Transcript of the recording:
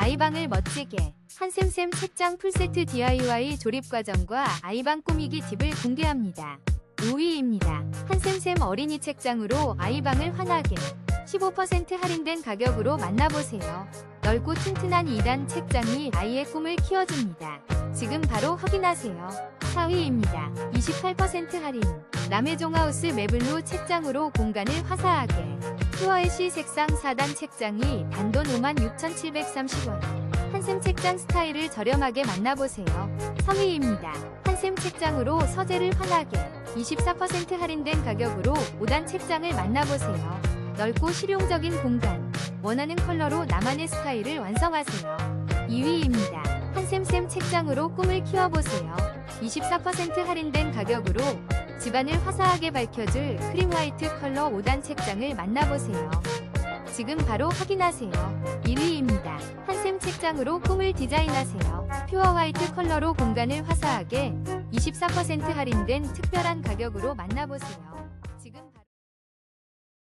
아이방을 멋지게 한샘샘 책장 풀세트 DIY 조립 과정과 아이방 꾸미기 팁을 공개합니다. 5위입니다. 한샘샘 어린이 책장으로 아이방을 환하게 15% 할인된 가격으로 만나보세요. 넓고 튼튼한 2단 책장이 아이의 꿈을 키워줍니다. 지금 바로 확인하세요. 4위입니다. 28% 할인. 남해종하우스 매블로 책장으로 공간을 화사하게. 퓨어애쉬 색상 4단 책장이 단돈 56,730원. 한샘 책장 스타일을 저렴하게 만나보세요. 3위입니다. 한샘 책장으로 서재를 환하게 24% 할인된 가격으로 5단 책장을 만나보세요. 넓고 실용적인 공간, 원하는 컬러로 나만의 스타일을 완성하세요. 2위입니다. 한샘샘 책장으로 꿈을 키워보세요. 24% 할인된 가격으로 집안을 화사하게 밝혀줄 크림 화이트 컬러 5단 책장을 만나보세요. 지금 바로 확인하세요. 1위입니다. 한샘 책장으로 꿈을 디자인하세요. 퓨어 화이트 컬러로 공간을 화사하게 24% 할인된 특별한 가격으로 만나보세요.